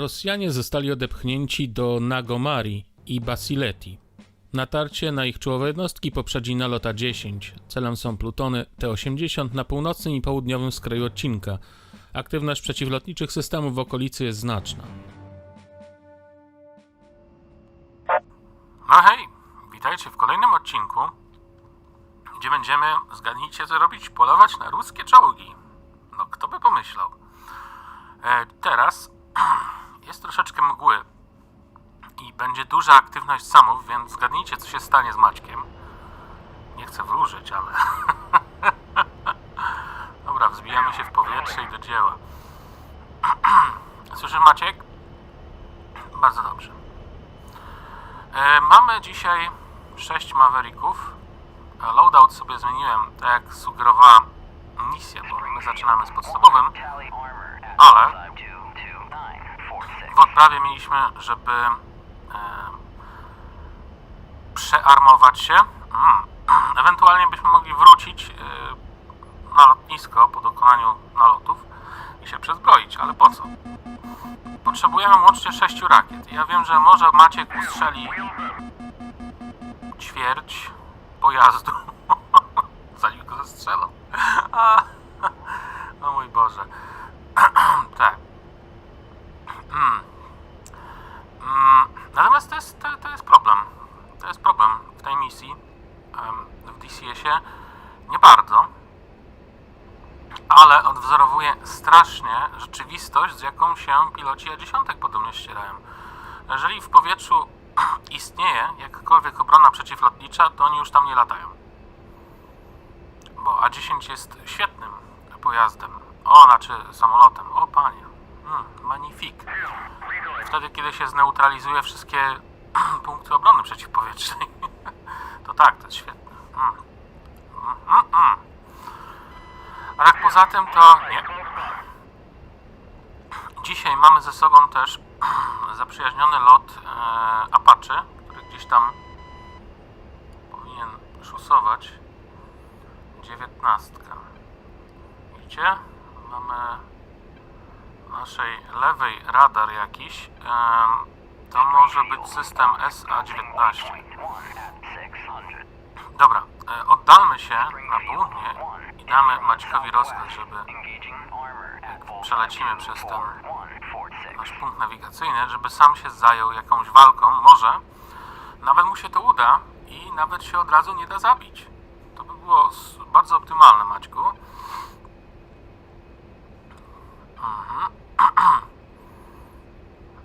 Rosjanie zostali odepchnięci do Nagomari i Basiletti. Natarcie na ich czołowe jednostki poprzedzi nalot A-10. Celem są plutony T-80 na północnym i południowym skraju odcinka. Aktywność przeciwlotniczych systemów w okolicy jest znaczna. No hej, witajcie w kolejnym odcinku, gdzie będziemy, zgadnijcie co robić, polować na ruskie czołgi. No kto by pomyślał. E, teraz jest troszeczkę mgły i będzie duża aktywność samów, więc zgadnijcie co się stanie z Maćkiem. Nie chcę wróżyć, ale... Dobra, wzbijamy się w powietrze i do dzieła. Słyszysz Maciek? Bardzo dobrze. E, mamy dzisiaj 6 Mavericków. E, Loadout sobie zmieniłem, tak jak sugerowała misja, bo my zaczynamy z podstawowym, ale w mieliśmy, żeby e, przearmować się. Mm. Ewentualnie byśmy mogli wrócić e, na lotnisko po dokonaniu nalotów i się przezbroić, ale po co? Potrzebujemy łącznie 6 rakiet. Ja wiem, że może Maciek ustrzeli ćwierć pojazdu, zanim go zestrzelą. A, O mój Boże. tak. Mm. Mm, Natomiast to jest, to, to jest problem. To jest problem w tej misji. em, W DCS-ie nie bardzo. Ale odwzorowuje strasznie rzeczywistość, z jaką się piloci A-10 podobnie ścierają. Jeżeli w powietrzu istnieje jakakolwiek obrona przeciwlotnicza, to oni już tam nie latają. Bo A10 jest świetnym pojazdem. O, znaczy samolotem. O, panie. Mm, magnifik. Wtedy, kiedy się zneutralizuje wszystkie punkty obrony przeciwpowietrznej. to tak, to jest świetne. Mm. A tak poza tym to nie. Dzisiaj mamy ze sobą też zaprzyjaźniony lot e, Apache, który gdzieś tam powinien szusować. Dziewiętnastka. Widzicie? Mamy naszej lewej radar jakiś. To może być system SA-19. Dobra, e, oddalmy się na południe i damy Maćkowi rozkaz, żeby jak przelecimy przez ten nasz punkt nawigacyjny, żeby sam się zajął jakąś walką. Może nawet mu się to uda i nawet się od razu nie da zabić. Było s- bardzo optymalne, Maćku. Mhm.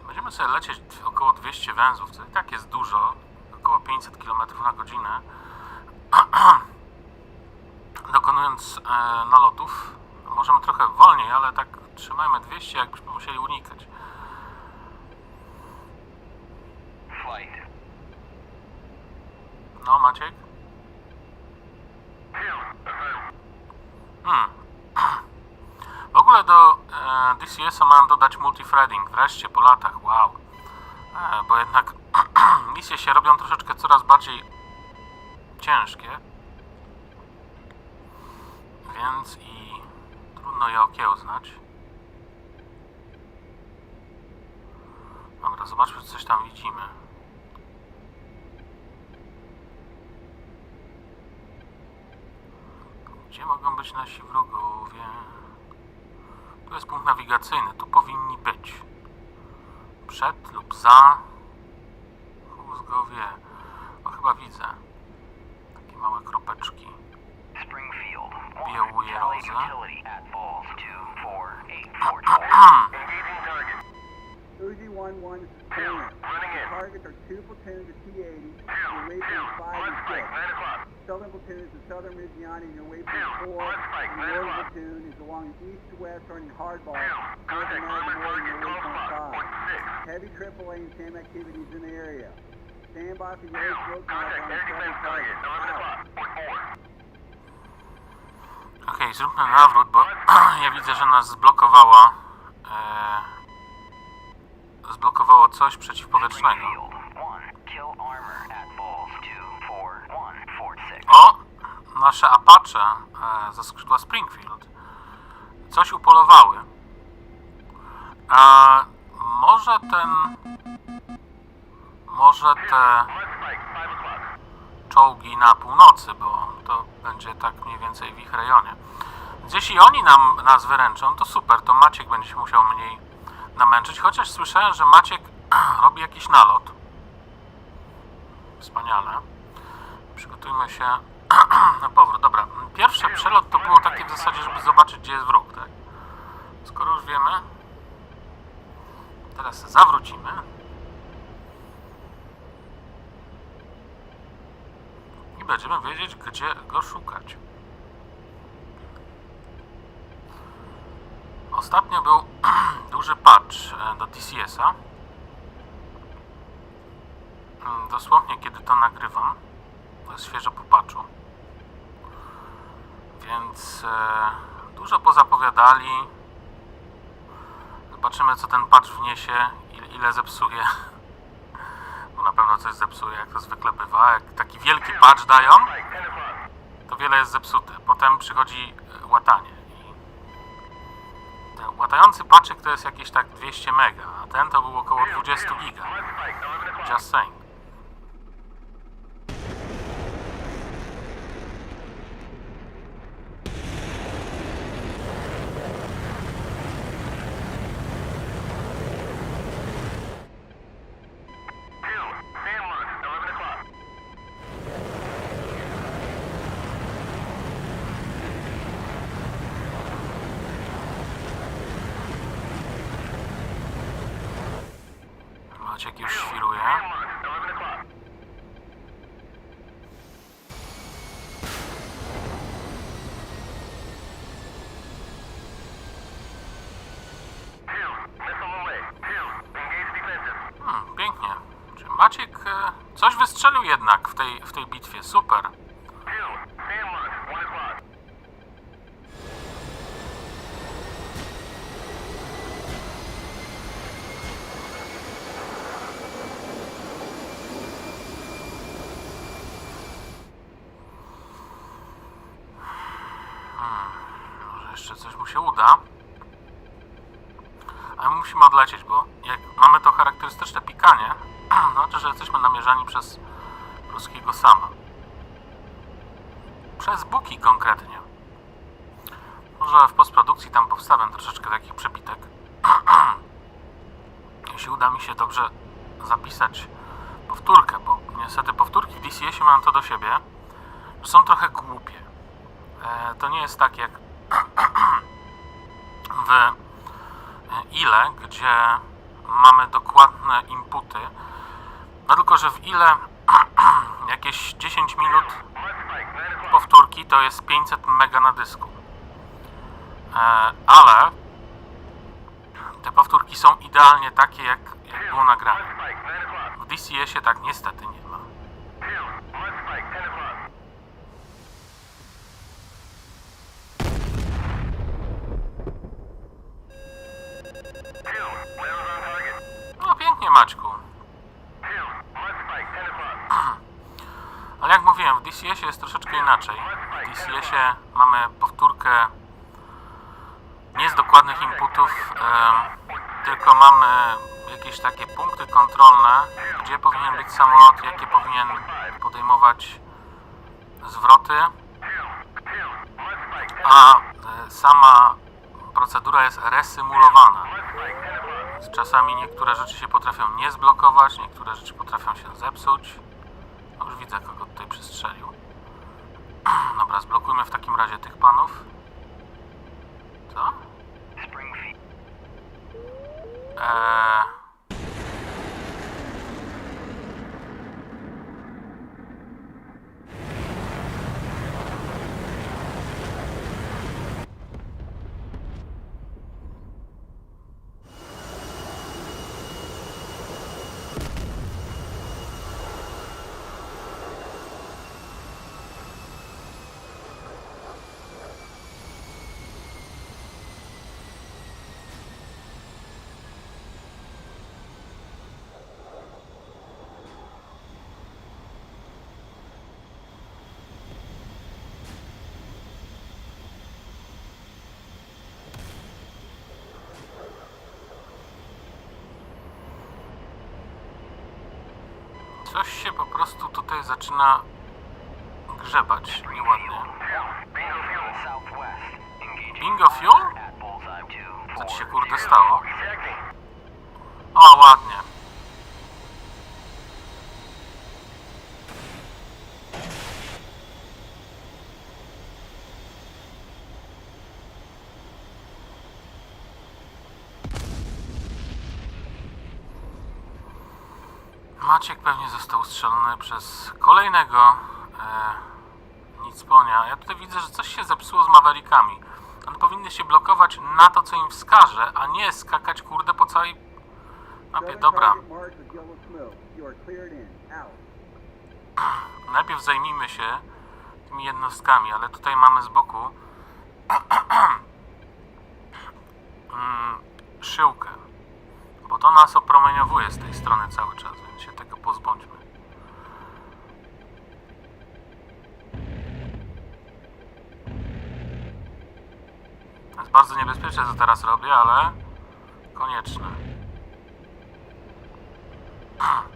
Będziemy sobie lecieć około 200 węzłów, co i tak jest dużo, około 500 km na godzinę. Dokonując e, nalotów, możemy trochę wolniej, ale tak trzymajmy 200, jakbyśmy musieli unikać. No, Maciek? Hmm. W ogóle do e, DCS-a mam dodać multithreading, wreszcie po latach, wow. E, bo jednak misje się robią troszeczkę coraz bardziej ciężkie. Więc i trudno je okiełznać. Dobra, zobaczmy, coś tam widzimy. Gdzie mogą być nasi wrogowie? Tu jest punkt nawigacyjny, tu powinni być. Przed lub za. Chóz wie. O, chyba widzę. Takie małe kropeczki. Springfield, Białuje rozę. Utility at Falls 24842. Uzi 1-1 is clear. The targets are two platoons of T-80, your waypoint 5 and 6. Southern platoon is the southern Midiani, and your waypoint 4. And the northern platoon is along the east to west running hardball, north American and your waypoint 5. Heavy AAA and SAM activities in the area. Stand by for your smoke target. Okej, zróbmy nawrót, bo ja widzę, że nas zblokowała. E, zblokowało coś przeciwpowietrznego. O! Nasze Apache e, ze skrzydła Springfield coś upolowały. A może może ten... Może te czołgi na północy, bo to będzie tak mniej więcej w ich rejonie. Więc jeśli oni nam nas wyręczą, to super, to Maciek będzie się musiał mniej namęczyć, chociaż słyszałem, że Maciek robi jakiś nalot. Wspaniale. Przygotujmy się na powrót. Dobra, pierwszy przelot to było takie w zasadzie, żeby zobaczyć, gdzie jest wróg, tak? Skoro już wiemy, teraz zawrócimy. I będziemy wiedzieć, gdzie go szukać. Ostatnio był duży patch e, do DCS-a. Mm, Dosłownie kiedy to nagrywam. Świeżo po patchu. Więc e, dużo pozapowiadali. Zobaczymy co ten patch wniesie, ile, ile zepsuje. Bo na pewno coś zepsuje, jak to zwykle bywa. Jak taki wielki patch dają, to wiele jest zepsute. Potem przychodzi e, łatanie. I ten łatający paczek to jest jakieś tak 200 mega, a ten to był około 20 giga. Just saying. Maciek już świruje. Hmm, pięknie. Czy Maciek e, coś wystrzelił jednak w tej, w tej bitwie. Super. Może jeszcze coś mu się uda. Ale my musimy odlecieć, bo jak mamy to charakterystyczne pikanie, to znaczy, że jesteśmy namierzani przez ruskiego sama. Przez Buki konkretnie. Może w postprodukcji tam powstawiam troszeczkę takich przebitek. Jeśli uda mi się dobrze zapisać powtórkę, bo niestety powtórki w DCS-ie mają to do siebie, że są trochę głupie. E, to nie jest tak jak w e, ile, gdzie mamy dokładne inputy, no tylko, że w ile jakieś 10 minut powtórki to jest 500 mega na dysku. E, ale te powtórki są idealnie takie, jak, jak było nagrane. W DCS-ie tak niestety nie ma. No pięknie Maćku. Ale jak mówiłem, w DCS-ie jest troszeczkę inaczej. W DCS-ie mamy powtórkę nie z dokładnych inputów, tylko mamy jakieś takie punkty kontrolne, gdzie powinien być samolot, jakie powinien podejmować zwroty, a e, sama procedura jest resymulowana. Czasami niektóre rzeczy się potrafią nie zblokować, niektóre rzeczy potrafią się zepsuć. No już widzę, kogo tutaj przestrzelił. Dobra, zblokujmy w takim razie tych panów. Co? Eee... Coś się po prostu tutaj zaczyna grzebać nieładnie. Bingo fuel Co ci się kurde stało? O, ładnie. Maciek pewnie został strzelony przez kolejnego e, Nicponia. Ja tutaj widzę, że coś się zepsuło z Maverickami. One powinny się blokować na to, co im wskaże, a nie skakać kurde po całej mapie. Dobra, najpierw zajmijmy się tymi jednostkami, ale tutaj mamy z boku mm, szyłkę, bo to nas opromieniowuje z tej strony cały czas, więc się tego pozbądźmy. To jest bardzo niebezpieczne, co teraz robię, ale konieczne.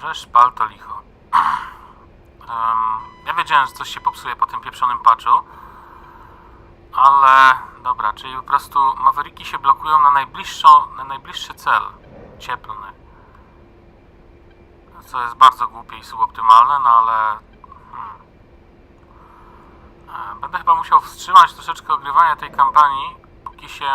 Że szpal to licho. Ja wiedziałem, że coś się popsuje po tym pieprzonym patchu. Ale dobra, czyli po prostu Mavericki się blokują na, na najbliższy cel cieplny. Co jest bardzo głupie i suboptymalne, no ale. Hmm. E, Będę chyba musiał wstrzymać troszeczkę ogrywania tej kampanii, póki się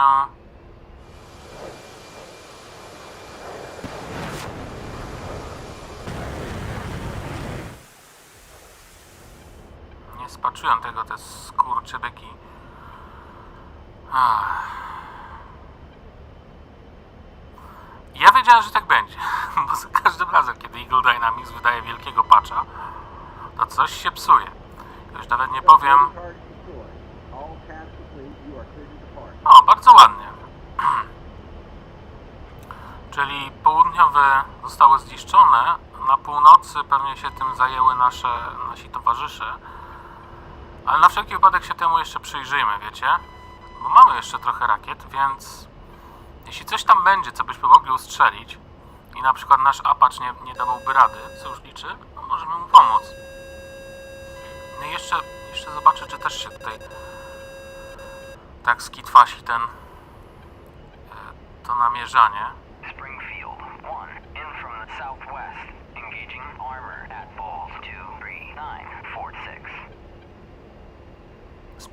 Spaczyłem tego, te skurczybyki. Ja wiedziałem, że tak będzie, bo za każdym razem, kiedy Eagle Dynamics wydaje wielkiego patcha, to coś się psuje. Już nawet nie powiem... O, bardzo ładnie. Czyli południowe zostały zniszczone, na północy pewnie się tym zajęły nasze, nasi towarzysze. Ale na wszelki wypadek się temu jeszcze przyjrzyjmy, wiecie? Bo mamy jeszcze trochę rakiet, więc jeśli coś tam będzie, co byśmy mogli ustrzelić i na przykład nasz Apache nie, nie dawałby rady, co już liczy, no możemy mu pomóc. No i jeszcze, jeszcze zobaczę, czy też się tutaj tak skitwasi ten e, to namierzanie.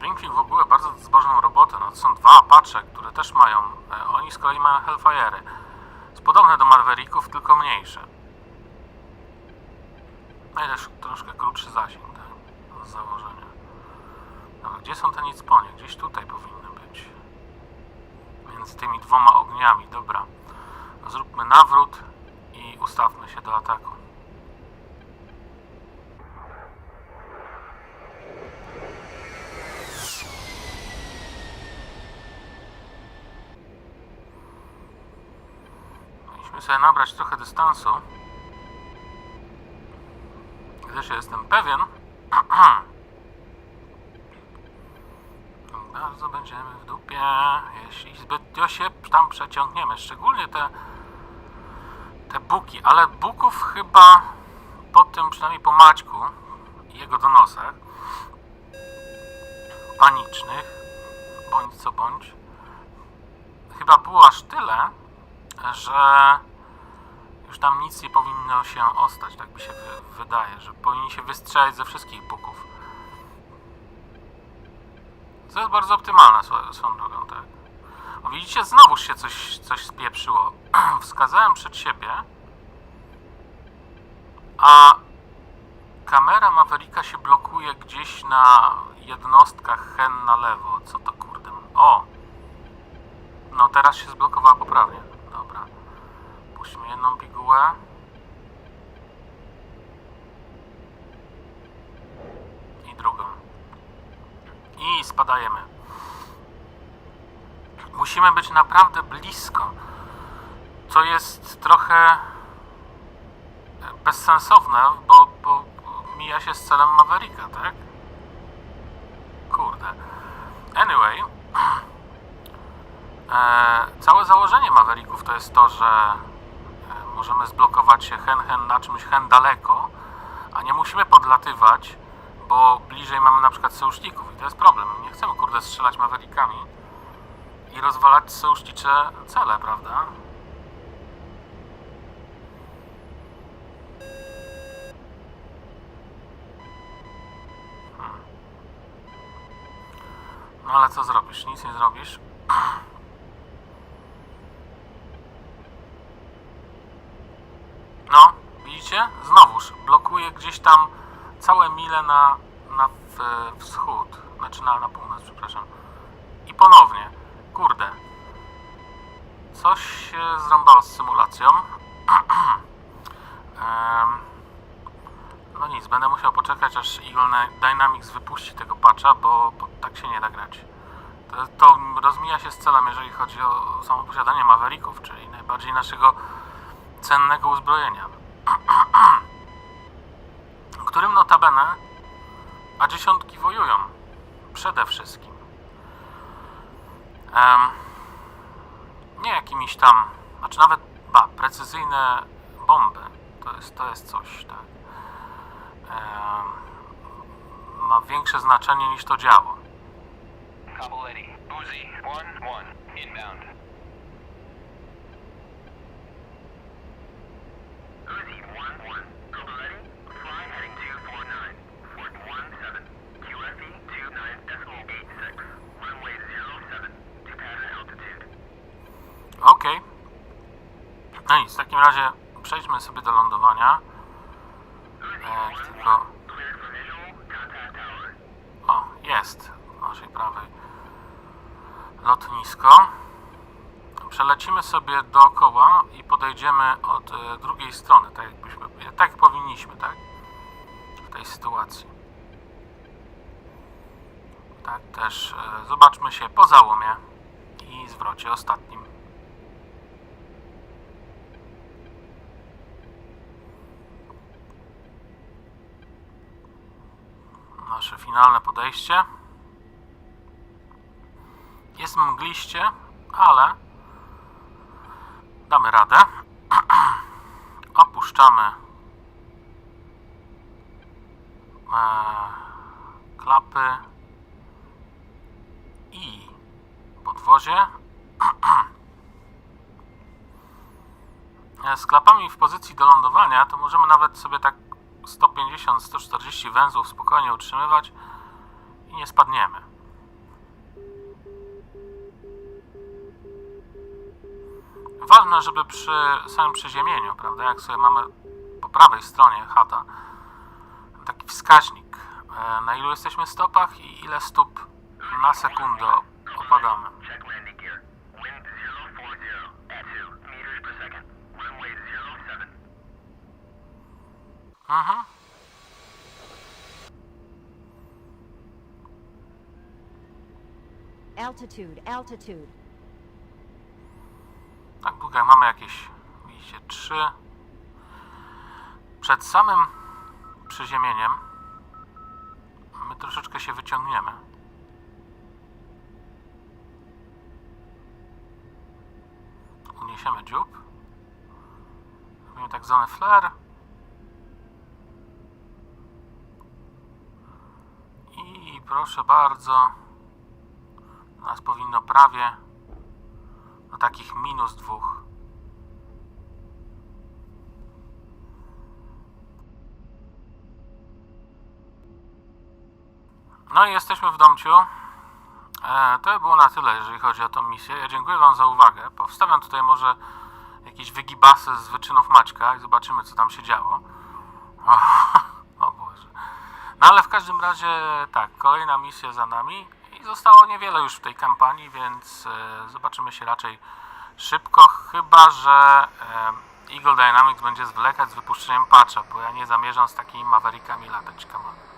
Springfield w ogóle bardzo zbożną robotę. No, to są dwa Apache, które też mają. E, oni z kolei mają Hellfire'y. Podobne do Marvericków, tylko mniejsze. No i też troszkę krótszy zasięg, tak? Z założenia. No, gdzie są te nicponie? Gdzieś tutaj powinny być. Między tymi dwoma ogniami. Dobra. Zróbmy nawrót i ustawmy się do ataku. Musimy sobie nabrać trochę dystansu. Gdyż jestem pewien, bardzo będziemy w dupie, jeśli zbytnio się tam przeciągniemy. Szczególnie te, te buki, ale buków chyba po tym, przynajmniej po Maćku i jego donosach panicznych, bądź co bądź, chyba było aż tyle, że tam nic nie powinno się ostać, tak mi się wy, wydaje, że powinni się wystrzelać ze wszystkich buków. Co jest bardzo optymalne swo- swoją drogą, tak. O, widzicie, znowuż się coś, coś spieprzyło. Wskazałem przed siebie, a kamera Mavericka się blokuje gdzieś na jednostkach hen na lewo. Co to kurde? O! No teraz się zblokowała poprawnie. Puśćmy jedną pigułę. I drugą. spadajemy. Musimy być naprawdę blisko, co jest trochę bezsensowne, bo, bo mija się z celem Mavericka, tak? Kurde. Anyway, e, całe założenie Mavericków to jest to, że możemy zblokować się hen hen na czymś hen daleko, a nie musimy podlatywać, bo bliżej mamy na przykład sojuszników i to jest problem. Nie chcemy kurde strzelać Maverickami i rozwalać sojusznicze cele, prawda? Hmm. No ale co zrobisz? Nic nie zrobisz. No, Znowuż blokuje gdzieś tam całe mile na, na wschód. Znaczy na, na północ, przepraszam. I ponownie. Kurde. Coś się zrąbało z symulacją. No nic, będę musiał poczekać aż Eagle Dynamics wypuści tego patcha, bo, bo tak się nie da grać. To, to rozmija się z celem, jeżeli chodzi o samo posiadanie Mavericków, czyli najbardziej naszego cennego uzbrojenia. notabene a dziesiątki wojują. Przede wszystkim. Em, nie jakimiś tam, znaczy nawet, ba, precyzyjne bomby. To jest, to jest coś, tak. Em, ma większe znaczenie niż to działo. Uzi. 1-1. Inbound. No nic, w takim razie przejdźmy sobie do lądowania. E, tylko... O, jest w naszej prawej lotnisko. Przelecimy sobie dookoła i podejdziemy od e, drugiej strony, tak jakbyśmy, tak powinniśmy, tak? W tej sytuacji. Tak też e, zobaczmy się po załomie i zwrocie ostatnim. Nasze finalne podejście. Jest mgliście, ale damy radę. Opuszczamy e, klapy i podwozie. E, Z klapami w pozycji do lądowania to możemy nawet sobie tak 150-140 węzłów spokojnie utrzymywać i nie spadniemy. Ważne, żeby przy samym przeziemieniu, prawda, jak sobie mamy po prawej stronie chata taki wskaźnik, e, na ilu jesteśmy stopach i ile stóp na sekundę opadamy. Check Altitude, altitude. Tak jak mamy jakieś, widzicie, trzy. Przed samym przyziemieniem my troszeczkę się wyciągniemy. Uniesiemy dziób. Robimy tak zwany flare. I proszę bardzo, nas powinno prawie do takich minus dwóch. No i jesteśmy w domciu. E, to było na tyle, jeżeli chodzi o tą misję. Ja dziękuję Wam za uwagę. Powstawiam tutaj może jakieś wygibasy z wyczynów Maćka i zobaczymy, co tam się działo. O, o Boże. No ale w każdym razie, tak, kolejna misja za nami zostało niewiele już w tej kampanii, więc e, zobaczymy się raczej szybko, chyba że e, Eagle Dynamics będzie zwlekać z wypuszczeniem patcha, bo ja nie zamierzam z takimi Maverickami latać, come on.